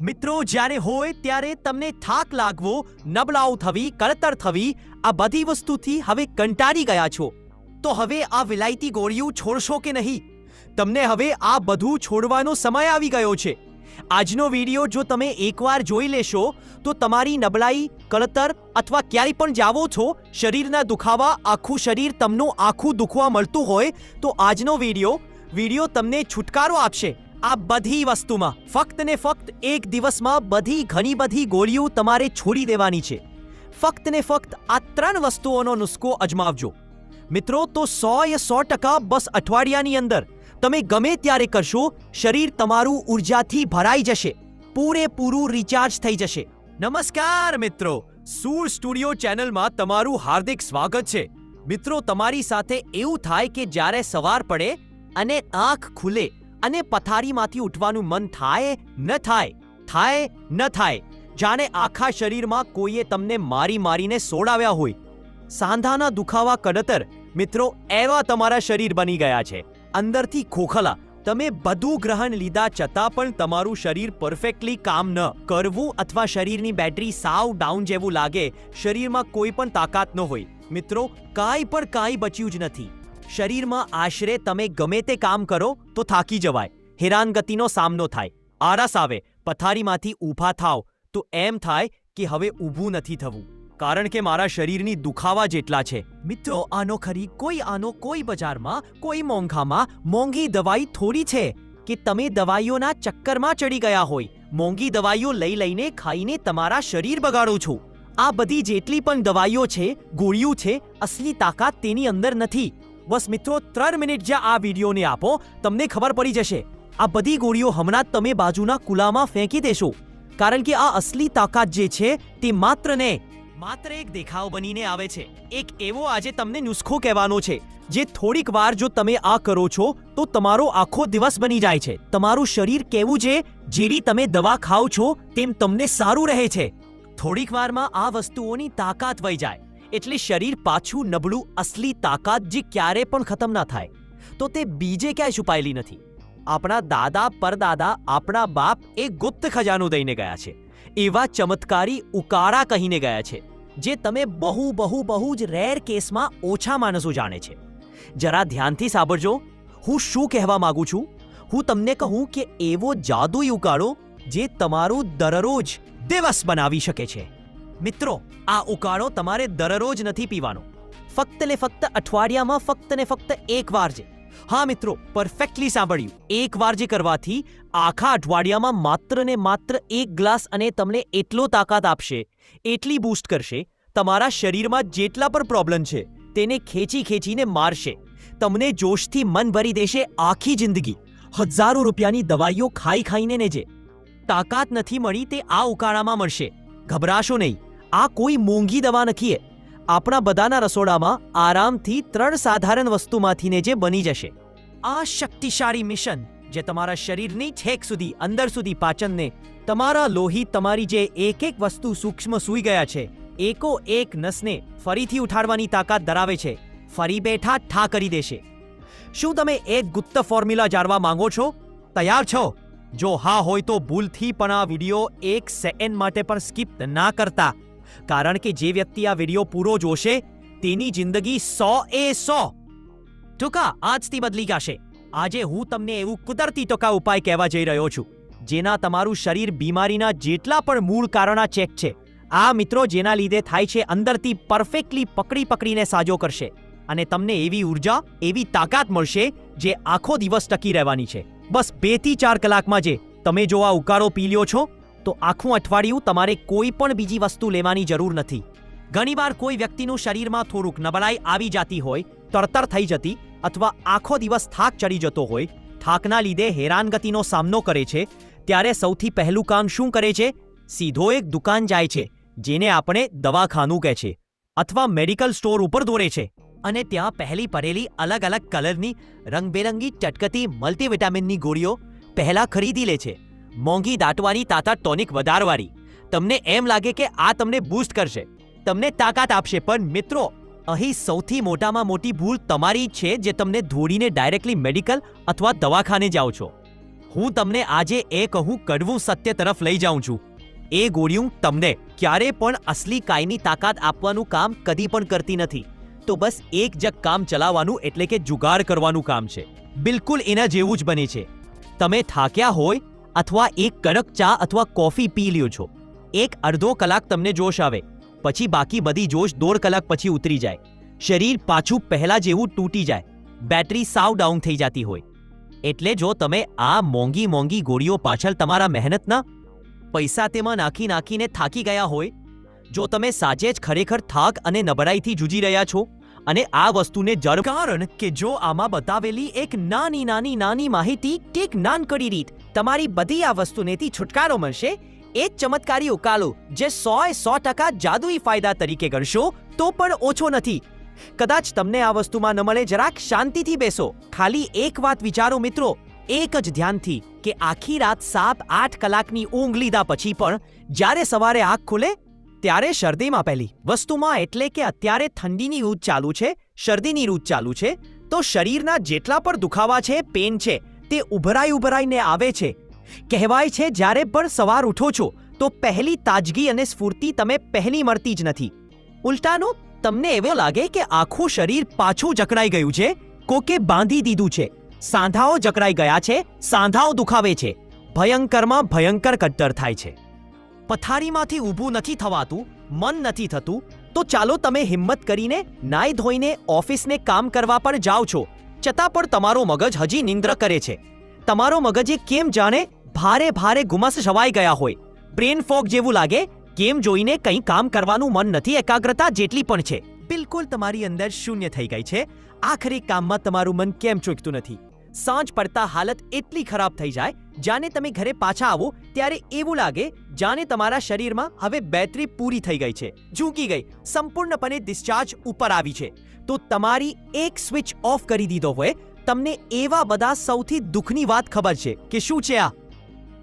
મિત્રો, જ્યારે હોય ત્યારે તમને થાક લાગવો નબળાઓ થવી, કળતર થવી, આ બધી વસ્તુથી હવે કંટાળી ગયા છો. તો હવે આ વિલાયતી ગોળીઓ છોડશો કે નહીં? તમને હવે આ બધું છોડવાનો સમય આવી ગયો છે. આજનો વીડિયો જો તમે એકવાર જોઈ લેશો, તો તમારી નબળાઈ, કળતર અથવા ક્યાંય પણ જાવો છો, શરીરના દુખાવા, આખું શરીર તમને આખું દુખવા મળતું હોય, તો આજનો વીડિયો વીડિયો તમને છુટકારો આપશે. આ બધી વસ્તુમાં. ફક્ત ને ફક્ત એક દિવસમાં બધી ઘણી બધી ગોળીઓ તમારે છોડી દેવાની છે. ફક્ત ને ફક્ત આ ત્રણ વસ્તુઓનો નુસ્ખો અજમાવજો. મિત્રો, તો સો એ સો ટકા બસ અઠવાડિયાની અંદર. તમે ગમે ત્યારે કરશો, શરીર તમારું ઉર્જાથી ભરાઈ જશે. પૂરેપૂરું રિચાર્જ થઈ જશે. નમસ્કાર મિત્રો. સૂર સ્ટુડિયો ચેનલમાં તમારું હાર્દિક સ્વાગત છે. મિત્રો, તમારી સાથે એવું થાય કે જ્યારે સવાર પડે અને આંખ ખુલે અને પથારીમાંથી ઉઠવાનું મન થાય, ન થાય થાય, ન થાય. જાણે આખા શરીરમાં કોઈએ તમને મારી મારીને સોડાવ્યા હોય. સાંધાના દુખાવા કડતર. મિત્રો, એવા તમારા શરીર બની ગયા છે. અંદરથી ખોખલા. તમે બધું ગ્રહણ લીધા છતાં પણ તમારું શરીર પરફેક્ટલી કામ ન કરવું અથવા શરીરની બેટરી સાવ ડાઉન જેવું લાગે, શરીરમાં કોઈ પણ તાકાત ન હોય. મિત્રો, કાંઈ પણ કાંઈ બચ્યું જ નથી. શરીરમાં આશરે તમે ગમે તે કામ કરો, તો થાકી જવાય. હેરાનગતિનો સામનો થાય. આળસ આવે, પથારીમાંથી ઊભા થાવ તો એમ થાય કે હવે ઊભું નથી થવું. કારણ કે મારા શરીરની દુખાવા જેટલા છે. મિત્રો, આનો ખરી કોઈ આનો કોઈ બજારમાં, કોઈ મોંઘામાં મોંઘી દવાઈ થોડી છે કે તમે દવાઈઓના ચક્કરમાં ચડી ગયા હોય. મોંઘી દવાઈઓ લઈ લઈને ખાઈને તમારા શરીર બગાડો છો. આ બધી જેટલી પણ દવાઈઓ છે, ગોળીઓ છે, અસલી તાકાત તેની અંદર નથી. બસ મિત્રો, ત્રણ મિનિટ જ્યાં આ વિડીયોને આપો, તમને ખબર પડી જશે. આ બધી ગોળીઓ હમણાં તમે બાજુના કુલામાં ફેંકી દેશો. કારણ કે આ અસલી તાકાત જે છે, તે માત્ર ને માત્ર એક દેખાવ બનીને આવે છે. એક એવો આજે તમને નુસ્ખો કહેવાનો છે, જે થોડીક વાર જો તમે આ કરો છો, તો તમારો આખો દિવસ બની જાય છે. તમારું શરીર કેવું છે જેવી તમે દવા ખાઓ છો, તેમ તમને સારું રહે છે. થોડીક વારમાં આ વસ્તુઓની તાકાત વહી જાય. એટલે શરીર પાછું નબળું, અસલી તાકાત જે ક્યારે પણ ખતમ ના થાય. તો તે બીજે ક્યાંય છુપાયેલી નથી. આપણા દાદા, પરદાદા, આપણા બાપ એ ગુપ્ત ખજાનો દઈને ગયા છે. એવા ચમત્કારી ઉકાળા કહીને ગયા છે, જે તમે બહુ બહુ બહુ જ રેર કેસમાં ઓછા માણસો જાણે છે. જરા ધ્યાનથી સાંભળજો, હું શું કહેવા માગું છું? હું તમને કહું કે એવો જાદુઈ ઉકાળો જે તમારું દરરોજ દિવસ બનાવી શકે છે. મિત્રો, આ ઉકાળો તમારે દરરોજ નથી પીવાનો. ફક્ત ને ફક્ત અઠવાડિયામાં ફક્ત ને ફક્ત એક વાર છે હા મિત્રો પરફેક્ટલી સાંભળ્યું. એક વાર જે કરવાથી આખા અઠવાડિયામાં માત્ર ને માત્ર એક ગ્લાસ અને તમને એટલો તાકાત આપશે. એટલી બૂસ્ટ કરશે. તમારા શરીરમાં જેટલા પણ પ્રોબ્લેમ છે, તેને ખેંચી ખેંચીને મારશે. તમને જોશથી મન ભરી દેશે આખી જિંદગી. હજારો રૂપિયાની દવાઈઓ ખાઈ ખાઈને ને જે તાકાત નથી મળી તે આ ઉકાળામાં મળશે. ગભરાશો નહીં. આ કોઈ મોંઘી દવા નથી આપણા બધાના રસોડામાં આરામથી ત્રણ સાધારણ વસ્તુમાંથીને જે બની જશે. આ શક્તિશાળી મિશન જે તમારા શરીરની છેક સુધી, અંદર સુધી પાચનને, તમારા લોહી તમારી જે એક એક વસ્તુ સૂક્ષ્મ સૂઈ ગયા છે એકો એક નસને ફરીથી ઉઠાડવાની તાકાત ધરાવે છે, ફરી બેઠા ઠા કરી દેશે. શું તમે એક ગુપ્ત ફોર્મ્યુલા જાણવા માંગો છો? તૈયાર છો? જો હા હોય તો ભૂલથી પણ આ વીડિયો એક સેકન્ડ માટે પણ સ્કીપ ના કરતા. કારણ કે જે વ્યક્તિ આ વીડિયો પૂરો જોશે, તેની જિંદગી સો એ સો. ટૂંકા, આજથી બદલી જશે આજે હું તમને એવું કુદરતી ટોકા ઉપાય કહેવા જઈ રહ્યો છું, જેના તમારું શરીર બીમારીના જેટલા પણ મૂળ કારણા ચેક છે, આ મિત્રો જેના લીધે થાય છે અંદરથી પરફેક્ટલી પકડી પકડીને સાજો કરશે, અને તમને એવી ઊર્જા, એવી તાકાત મળશે જે આખો દિવસ ટકી રહેવાની છે. બસ બેથી ચાર કલાકમાં જે, તમે જો આ ઉકાળો પી લ્યો છો તો આખું અઠવાડિયું તમારે કોઈ પણ બીજી વસ્તુ લેવાની જરૂર નથી. ઘણીવાર કોઈ વ્યક્તિનું શરીરમાં થોડુંક નબળાઈ આવી જતી હોય, તરતર થઈ જતી અથવા આખો દિવસ થાક ચડી જતો હોય, થાકના લીધે હેરાનગતિનો સામનો કરે છે, ત્યારે સૌથી પહેલું કામ શું કરે છે? સીધો એક દુકાન જાય છે, જેને આપણે દવાખાનું કહે છે અથવા મેડિકલ સ્ટોર ઉપર દોરે છે. અને ત્યાં પહેલી પડેલી અલગ અલગ કલરની રંગબેરંગી ચટકતી મલ્ટીવિટામિનની ગોળીઓ પહેલાં ખરીદી લે છે. મોંઘી દાટવાની તાતા ટોનિક વધારવાળી તમને એમ લાગે કે આ તમને બૂસ્ટ કરશે. તમને તાકાત આપશે, પણ મિત્રો, અહીં સૌથી મોટામાં મોટી ભૂલ તમારી છે જે તમને ધોડીને ડાયરેક્ટલી મેડિકલ અથવા દવાખાને જાઓ છો. હું તમને આજે એ કહું, કડવું સત્ય તરફ લઈ જાઉં છું. એ ગોળીઓ તમને ક્યારે પણ અસલી કાયમી તાકાત આપવાનું કામ કદી પણ કરતી નથી. તો બસ એક જગ કામ ચલાવવાનું એટલે કે જુગાડ કરવાનું કામ છે. બિલકુલ એના જેવું જ બને છે. તમે થાક્યા હોય અથવા એક કડક ચા અથવા કોફી પી લ્યો છો. એક અડધો કલાક તમને જોશ આવે. પછી બાકી બધી જોશ દોઢ કલાક પછી ઉતરી જાય. શરીર પાછું પહેલા જેવું તૂટી જાય. બેટરી સાવ ડાઉન થઈ જતી હોય. એટલે જો તમે આ મોંઘી મોંઘી ગોળીઓ પાછળ તમારા મહેનતના પૈસા તેમાં નાખી નાખીને થાકી ગયા હોય, જો તમે સાચે જ ખરેખર થાક અને નબળાઈથી જૂજી રહ્યા છો અને આ વસ્તુને જર કારણ કે જો આમાં બતાવેલી એક નાની નાની નાની માહિતી કે એક નાનકડી રીત, તમારી બધી આ વસ્તુનેથી છુટકારો મળશે. એ જ ચમત્કારી ઉકાળો જે સોએ સો ટકા જાદુઈ ફાયદા તરીકે ગણશો, તો પણ ઓછો નથી. કદાચ તમને આ વસ્તુમાં ન મળે, જરાક શાંતિથી બેસો. ખાલી એક વાત વિચારો મિત્રો, એક જ ધ્યાનથી, કે આખી રાત સાત, આઠ કલાકની ઊંઘ લીધા પછી પણ, જ્યારે સવારે આંખ ખુલે ત્યારે શરદીમાં પહેલી. વસ્તુમાં એટલે કે અત્યારે ઠંડીની ઋતુ ચાલુ છે, શરદીની ઋતુ ચાલુ છે, તો શરીરના જેટલા પણ દુખાવા છે પેન છે, તે ઉભરાઈ ઉભરાઈને આવે છે. કહેવાય છે, જ્યારે પણ સવાર ઉઠો છો, તો પહેલી તાજગી અને સ્ફૂર્તિ તમે પહેલી મળતી જ નથી. ઉલટાનું, તમને એવો લાગે કે આખું શરીર પાછું જકડાઈ ગયું છે, કોકે બાંધી દીધું છે. સાંધાઓ જકડાઈ ગયા છે, સાંધાઓ દુખાવે છે. ભયંકરમાં ભયંકર કટ્ટર થાય છે. પથારીમાંથી ઊભું નથી થવાતું, મન નથી થતું, તો ચાલો તમે હિંમત કરીને નાઈ ધોઈને ઓફિસને કામ કરવા પર જાઓ છો. છતાં પણ તમારો મગજ હજી નિંદ્ર કરે છે. તમારો મગજે કેમ જાણે ભારે ભારે ગુમસ છવાઈ ગયા હોય. બ્રેન ફોગ જેવું લાગે, કેમ જોઈને કંઈ કામ કરવાનું મન નથી, એકાગ્રતા જેટલી પણ છે. બિલકુલ તમારી અંદર શૂન્ય થઈ ગઈ છે. આખરે કામમાં તમારું મન કેમ ચૂકતું નથી? સાંજ પડતા હાલત એટલી ખરાબ થઈ જાય જાણે તમે ઘરે પાછા આવો, ત્યારે એવું લાગે જાણે તમારા શરીરમાં હવે બેટરી પૂરી થઈ ગઈ છે, ઝૂકી ગઈ, સંપૂર્ણપણે ડિસ્ચાર્જ ઉપર આવી છે. તો તમારી એક સ્વિચ ઓફ કરી દીધો હોય, તમને એવા બધા સૌથી દુઃખની વાત ખબર છે કે શું છે આ?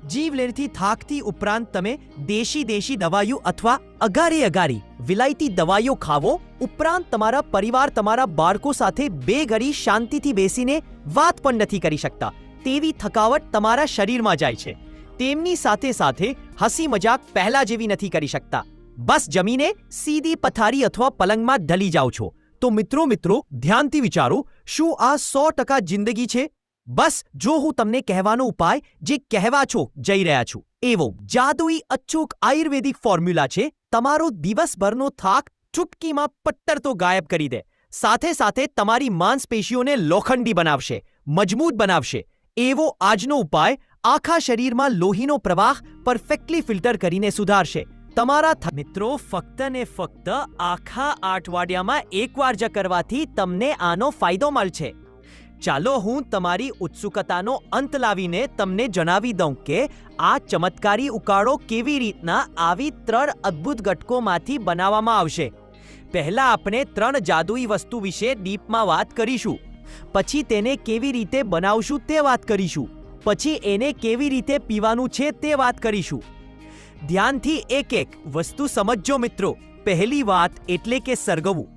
જીવલેણથી થાકતી ઉપરાંત તમે દેશી દેશી દવાઈઓ અથવા અગારી અગારી વિલાયતી દવાઈઓ ખાવો, ઉપરાંત તમારા પરિવાર તમારા બાળકો સાથે બે ઘડી શાંતિથી બેસીને વાત પણ નથી કરી શકતા. તેવી થકાવટ તમારા શરીરમાં જાય છે. તેમની સાથે સાથે હસી મજાક પહેલા જેવી નથી કરી શકતા. બસ જમીને સીધી પથારી અથવા પલંગમાં ઢલી જાઓ છો. તો મિત્રો મિત્રો, ધ્યાનથી વિચારો, શું આ સો ટકા જિંદગી છે? બસ જો હું તમને કહેવાનો ઉપાય, જે કહેવા છો, જઈ રહ્યા છું. એવો જાદુઈ અચૂક આયુર્વેદિક ફોર્મ્યુલા છે. તમારો દિવસભરનો થાક ચૂટકીમાં પટ્ટર તો ગાયબ કરી દે. સાથે સાથે તમારી માંસપેશીઓને લોખંડી બનાવશે, મજબૂત બનાવશે. એવો આજનો ઉપાય આખા શરીરમાં લોહીનો પ્રવાહ પરફેક્ટલી ફિલ્ટર કરીને સુધારશે. તમારા મિત્રો, ફક્ત ને ફક્ત આખા અઠવાડિયામાં એકવાર જ કરવાથી તમને આનો ફાયદો મળશે. ચાલો હું તમારી ઉત્સુકતાનો અંત લાવીને તમને જણાવી દઉં કે આ ચમત્કારી ઉકાળો કેવી રીતના આવી ત્રણ અદ્ભુત ઘટકોમાંથી બનાવવામાં આવશે. પહેલા આપણે ત્રણ જાદુઈ વસ્તુ વિશે ડીપમાં વાત કરીશું. પછી તેને કેવી રીતે બનાવશું તે વાત કરીશું. પછી એને કેવી રીતે પીવાનું છે તે વાત કરીશું. ધ્યાનથી એક એક વસ્તુ સમજજો મિત્રો. પહેલી વાત એટલે કે સરગવું.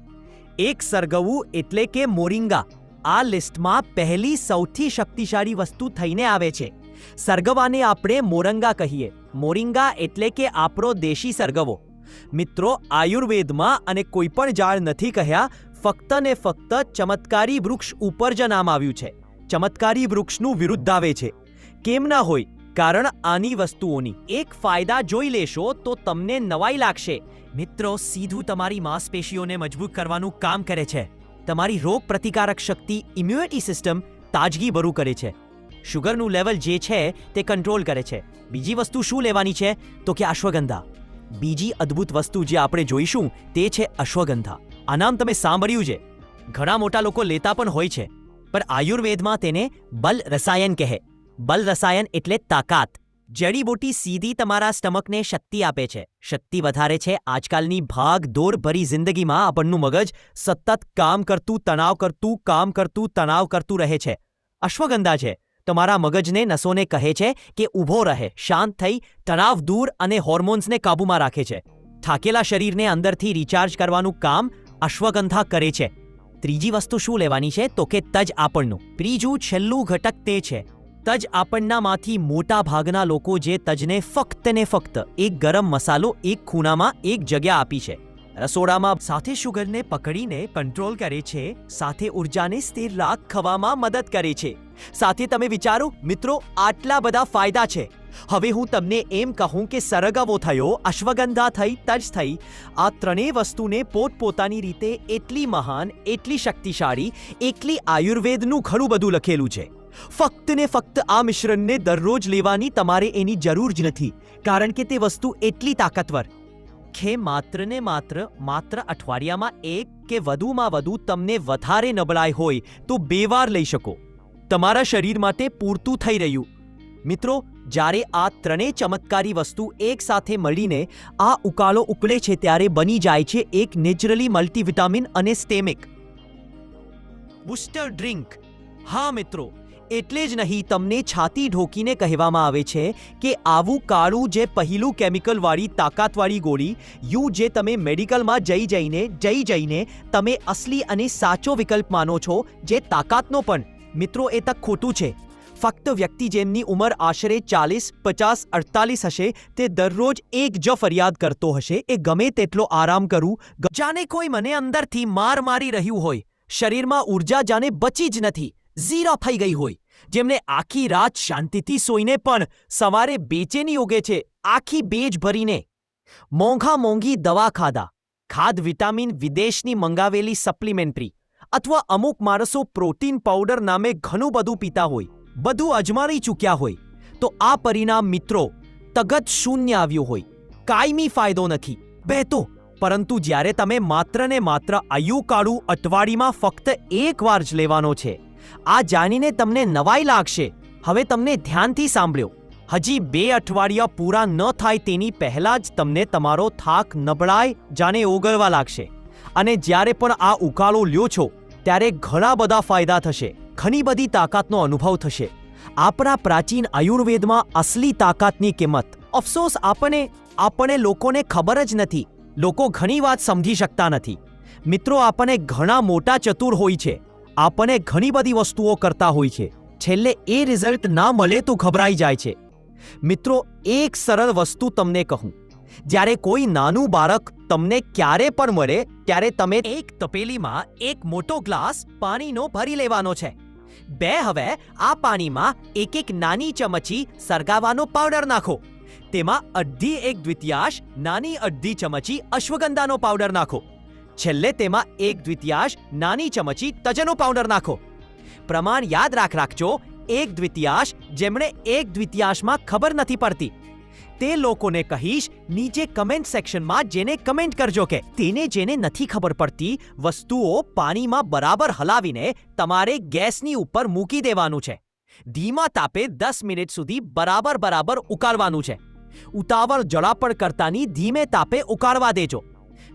એક સરગવું એટલે કે મોરિંગા. આ લિસ્ટમાં પહેલી સૌથી શક્તિશાળી વસ્તુ થઈને આવે છે. સરગવાને આપણે મોરંગા કહીએ. મોરિંગા એટલે કે આપણો દેશી સરગવો. મિત્રો, આયુર્વેદમાં અને કોઈ પણ ઝાડ નથી કહ્યા, ફક્ત ને ફક્ત ચમત્કારી વૃક્ષ ઉપર જ નામ આવ્યું છે. ચમત્કારી વૃક્ષનું વિરુદ્ધ આવે છે. કેમ ના હોય? કારણ આની વસ્તુઓની. એક ફાયદા જોઈ લેશો તો તમને નવાઈ લાગશે. મિત્રો, સીધું તમારી માંસપેશીઓને મજબૂત કરવાનું કામ કરે છે. તમારી રોગ પ્રતિકારક શક્તિ ઇમ્યુનિટી સિસ્ટમ તાજગી ભરું કરે છે. શુગરનું લેવલ જે છે તે કંટ્રોલ કરે છે. બીજી વસ્તુ શું લેવાની છે? તો કે અશ્વગંધા. બીજી અદ્ભુત વસ્તુ જે આપણે જોઈશું તે છે અશ્વગંધા. આ નામ તમે સાંભળ્યું છે. ઘણા મોટા લોકો લેતા પણ હોય છે. પણ આયુર્વેદમાં તેને બલ રસાયન કહે. બલ રસાયન એટલે તાકાત. જડીબુટી સીધી તમારા સ્ટમકને શક્તિ આપે છે. શક્તિ વધારે છે આજકાલની ભાગ દોર ભરી જિંદગીમાં આપણનું મગજ સતત કામ કરતું, તણાવ કરતું, કામ કરતું, તણાવ કરતું રહે છે. અશ્વગંધા છે. તમારા મગજને નસોને કહે છે કે ઊભો રહે, શાંત થઈ, તણાવ દૂર અને હોર્મોન્સને કાબૂમાં રાખે છે. થાકેલા શરીરને અંદરથી રિચાર્જ કરવાનું કામ અશ્વગંધા કરે છે. ત્રીજી વસ્તુ શું લેવાની છે? તો કે તજ આપણનું. ત્રીજું, છેલ્લું ઘટક તે છે. તજ આપણનામાંથી મોટા ભાગના લોકો જે તજને ફક્ત ને ફક્ત એક ગરમ મસાલો એક ખૂણામાં એક જગ્યા આપી છે. રસોડામાં સાથે શુગરને પકડીને કંટ્રોલ કરે છે, સાથે ઉર્જાને સ્થિર રાખવામાં મદદ કરે છે. સાથે તમે વિચારો, મિત્રો, આટલા બધા ફાયદા છે. હવે હું તમને એમ કહું કે સરગવો થયો, અશ્વગંધા થઈ, તજ થઈ. આ ત્રણેય વસ્તુને પોતપોતાની રીતે એટલી મહાન, એટલી શક્તિશાળી, એટલી આયુર્વેદનું ઘણું બધું લખેલું છે. ફક્ત ને ફક્ત આ મિશ્રણને દરરોજ લેવાની તમારે એની જરૂર જ નથી, કારણ કે તે વસ્તુ એટલી તાકાતવર કે માત્ર ને માત્ર માત્ર અઠવાડિયામાં એક કે વધુમાં વધુ તમને વધારે નબળાઈ હોય તો બે વાર લઈ શકો. તમારા શરીર માટે પૂરતું થઈ રહ્યું. મિત્રો, જ્યારે આ ત્રણેય ચમત્કારી વસ્તુ એક સાથે મળીને આ ઉકાળો ઉકળે છે ત્યારે બની જાય છે એક નેચરલી મલ્ટીવિટામિન અને સ્ટેમિક. Booster drink. હા મિત્રો એટલે જ નહીં, તમને છાતી ઢોકીને કહેવામાં આવે છે કે આવું કાળું જે પહેલું કેમિકલવાળી તાકાતવાળી ગોળી, યુ જે તમે મેડિકલમાં જઈ જઈને જઈ જઈને તમે અસલી અને સાચો વિકલ્પ માનો છો, જે તાકાતનો પણ. મિત્રો, એ તક ખોટું છે. ફક્ત વ્યક્તિ જેમની ઉંમર આશરે ચાલીસ, પચાસ, અડતાલીસ હશે, તે દરરોજ એક જ ફરિયાદ કરતો હશે, એ ગમે તેટલો આરામ કરું જાને કોઈ મને અંદરથી માર મારી રહ્યું હોય. શરીરમાં ઊર્જા જાને બચી જ નથી. ઝીરો થઈ ગઈ હોય. જેમને આખી રાત શાંતિથી સોઈને પણ સવારે બેચેની ઉગે છે, આખી બેજ ભરીને. મોંઘા મોંઘી દવા ખાધા. ખાદ વિટામિન વિદેશની મંગાવેલી સપ્લિમેન્ટરી અથવા અમુક માણસો પ્રોટીન પાવડર નામે ઘણું બધું પીતા હોય. બધું અજમાવી ચૂક્યા હોય. તો આ પરિણામ મિત્રો, તગત શૂન્ય આવ્યું હોય. કાયમી ફાયદો નથી. બેતો પરંતુ જ્યારે તમે માત્ર ને માત્ર આયુ કાળું અઠવાડિયામાં ફક્ત એક વાર જ લેવાનો છે. આ જાણીને તમને નવાઈ લાગશે. હવે તમને ધ્યાનથી સાંભળ્યો. હજી બે અઠવાડિયા પૂરા ન થાય તેની પહેલા જ તમને તમારો થાક નબળાય જાણે ઓગળવા લાગશે. અને જ્યારે પણ આ ઉકાળો લ્યો છો, ત્યારે ઘણા બધા ફાયદા થશે. ઘણી બધી તાકાતનો અનુભવ થશે. આપણા પ્રાચીન આયુર્વેદમાં અસલી તાકાતની કિંમત. અફસોસ આપણે આપણે લોકોને ખબર જ નથી. લોકો ઘણી વાત સમજી શકતા નથી. મિત્રો આપણને ઘણા મોટા ચતુર હોય છે. આપણને ઘણી બધી વસ્તુઓ કરતા હોય છે. છેલ્લે એ રિઝલ્ટ ના મળે તો ગભરાઈ જાય છે. મિત્રો, એક સરળ વસ્તુ તમને કહું. જ્યારે કોઈ નાનું બાળક તમને ક્યારે પણ મળે, ત્યારે તમે એક તપેલીમાં એક મોટો ગ્લાસ પાણીનો ભરી લેવાનો છે. બે, હવે આ પાણીમાં એક એક નાની ચમચી સરગાવાનો પાવડર નાખો. તેમાં અડધી એક દ્વિતીયાશ નાની અડધી ચમચી અશ્વગંધાનો પાવડર નાખો. છેલ્લે તેમાં એક દ્વિતીયાશ નાની ચમચી તજનો પાવડર નાખો. પ્રમાણ યાદ રાખ રાખજો, એક દ્વિતીયાશ જેમણે એક દ્વિતીયાશમાં ખબર નથી પડતી. તે લોકોને કહીશ, નીચે કમેન્ટ સેક્શનમાં જેને કમેન્ટ કરજો કે, તેને જેને નથી ખબર પડતી, વસ્તુઓ પાણીમાં બરાબર હલાવીને તમારે ગેસની ઉપર મૂકી દેવાનું છે. ધીમા તાપે દસ મિનિટ સુધી બરાબર બરાબર ઉકાળવાનું છે. ઉતાવળ જળાપડ કરતાની ધીમે તાપે ઉકાળવા દેજો.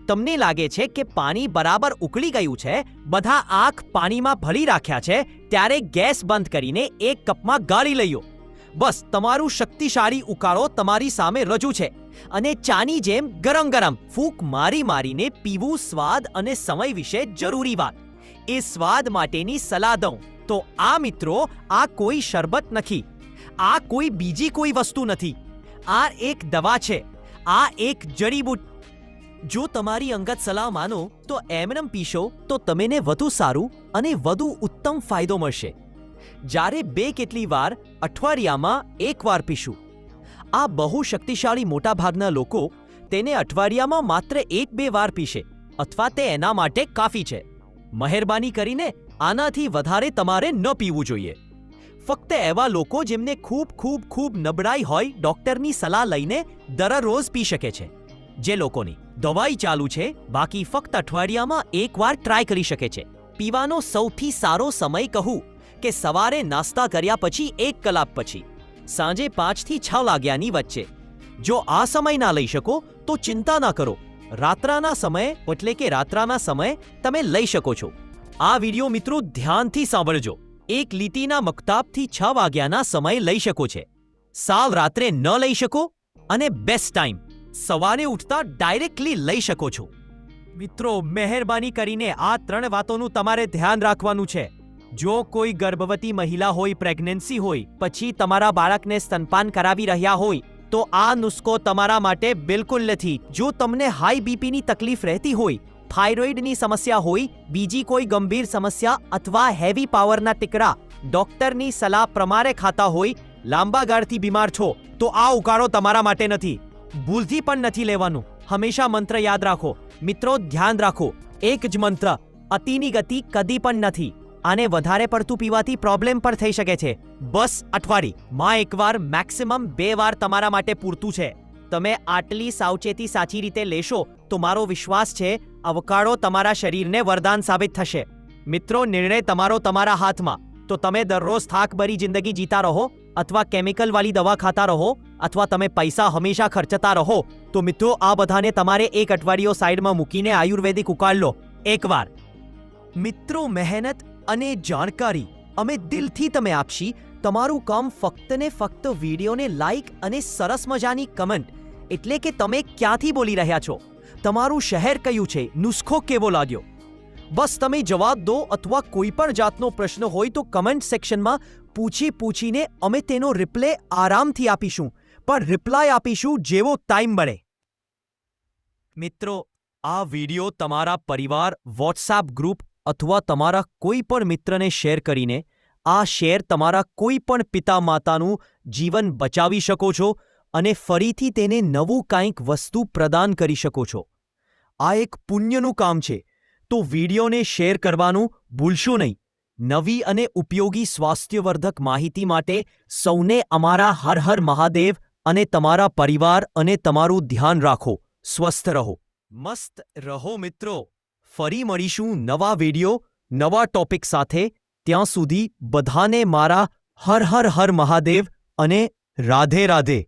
તમને લાગે છે કે પાણી બરાબર ઉકળી ગયું છે? બધા આંખ પાણીમાં ભરી રાખ્યા છે, ત્યારે ગેસ બંધ કરીને એક કપમાં ગાળી લઈયો બસ, તમારું શક્તિશાળી ઉકાળો તમારી સામે રજૂ છે. અને ચાની જેમ ગરમ ગરમ ફૂંક મારી મારીને પીવું સ્વાદ અને સમય વિશે જરૂરી વાત. એ સ્વાદ માટેની સલાહ દઉં. તો આ મિત્રો, આ કોઈ શરબત નથી. આ કોઈ બીજી કોઈ વસ્તુ નથી. આ એક દવા છે. આ એક જડીબૂટ જો તમારી અંગત સલાહ માનો, તો એમનેમ પીશો, તો તમને વધુ સારું અને વધુ ઉત્તમ ફાયદો મળશે. જ્યારે બે કેટલી વાર અઠવાડિયામાં એકવાર પીશું. આ બહુ શક્તિશાળી મોટાભાગના લોકો તેને અઠવાડિયામાં માત્ર એક બે વાર પીશે, અથવા તે એના માટે કાફી છે. મહેરબાની કરીને આનાથી વધારે તમારે ન પીવું જોઈએ. ફક્ત એવા લોકો જેમને ખૂબ ખૂબ ખૂબ નબળાઈ હોય, ડોક્ટરની સલાહ લઈને દરરોજ પી શકે છે. જે લોકોની દવાઈ ચાલુ છે, બાકી ફક્ત અઠવાડિયામાં એકવાર ટ્રાય કરી શકે છે. પીવાનો સૌથી સારો સમય કહું કે સવારે નાસ્તા કર્યા પછી એક કલાક પછી. સાંજે પાંચથી છ વાગ્યાની વચ્ચે. જો આ સમય ના લઈ શકો, તો ચિંતા ના કરો. રાત્રાના સમયે એટલે કે રાત્રાના સમયે તમે લઈ શકો છો. આ વીડિયો મિત્રો ધ્યાનથી સાંભળજો. એક લીટીના મકતાબથી છ વાગ્યાના સમય લઈ શકો છે. સાવ રાત્રે ન લઈ શકો અને બેસ્ટ ટાઈમ સવારે ઉઠતા ડાયરેક્ટલી લઈ શકો છો. મિત્રો, મહેરબાની કરીને આ ત્રણ વાતોનું તમારે ધ્યાન રાખવાનું છે. જો કોઈ ગર્ભવતી મહિલા હોય પ્રેગ્નન્સી હોય, પછી તમારા બાળકને સ્તનપાન કરાવી રહ્યા હોય, તો આ નુસ્ખો તમારા માટે બિલકુલ નથી. જો તમને હાઈ બીપીની તકલીફ રહેતી હોય થાઇરોઇડની સમસ્યા હોય, બીજી કોઈ ગંભીર સમસ્યા અથવા હેવી પાવરના ટીકડા ડોક્ટરની સલાહ પ્રમાણે ખાતા હોય, લાંબા ગાળથી બીમાર છો, તો આ ઉકાળો તમારા માટે નથી. ભૂલથી પણ નથી લેવાનું. હંમેશા મંત્ર યાદ રાખો. મિત્રો, ધ્યાન રાખો. એક જ મંત્ર. અતિની ગતિ કદી પણ નથી. આને વધારે પડતું પીવાથી પ્રોબ્લેમ પણ થઈ શકે છે. બસ અઠવાડી માં એકવાર મેક્સિમમ બે વાર તમારા માટે પૂરતું છે. તમે આટલી સાવચેતી સાચી રીતે લેશો, તો મારો વિશ્વાસ છે, અવકાળો તમારા શરીરને વરદાન સાબિત થશે. મિત્રો, નિર્ણય તમારો તમારા હાથમાં. તો તમે દરરોજ થાકભરી જિંદગી જીતા રહો. અથવા કેમિકલ વાળી દવા ખાતા રહો અથવા તમે પૈસા હંમેશા ખર્ચતા રહો, તો મિત્રો આ બધાને તમારે એક અઠવાડિયો સાઈડમાં મૂકીને આયુર્વેદિક ઉકાળ લો. એકવાર. મિત્રો મહેનત અને જાણકારી અમે દિલથી તમે આપશી. તમારું કામ ફક્ત ને ફક્ત વિડીયોને લાઈક અને સરસ મજાની કમેન્ટ એટલે કે તમે ક્યાંથી બોલી રહ્યા છો? તમારું શહેર કયું છે? નુસ્ખો કેવો લાગ્યો? બસ તમે જવાબ દો અથવા કોઈ પણ જાતનો પ્રશ્ન હોય તો કમેન્ટ સેક્શનમાં પૂછી પૂછીને અમે તેનો રિપ્લે આરામથી આપીશું. પણ રિપ્લાય આપીશું જેવો ટાઈમ મળે. મિત્રો, આ વિડિયો તમારા પરિવાર વોટ્સએપ ગ્રુપ અથવા તમારા કોઈ પણ મિત્રને શેર કરીને આ શેર તમારા કોઈ પણ પિતા માતાનું જીવન બચાવી શકો છો અને ફરીથી તેને નવું કાંઈક વસ્તુ પ્રદાન કરી શકો છો. આ એક પુણ્યનું કામ છે. તો વિડીયોને શેર કરવાનું ભૂલશો નહીં. નવી અને ઉપયોગી સ્વાસ્થ્યવર્ધક માહિતી માટે સૌને અમારા હર હર મહાદેવ અને તમારા પરિવાર અને તમારું ધ્યાન રાખો. સ્વસ્થ રહો. મસ્ત રહો મિત્રો. ફરી મળીશું નવા વીડિયો, નવા ટોપિક સાથે. ત્યાં સુધી બધાને મારા હર હર હર મહાદેવ અને રાધે રાધે.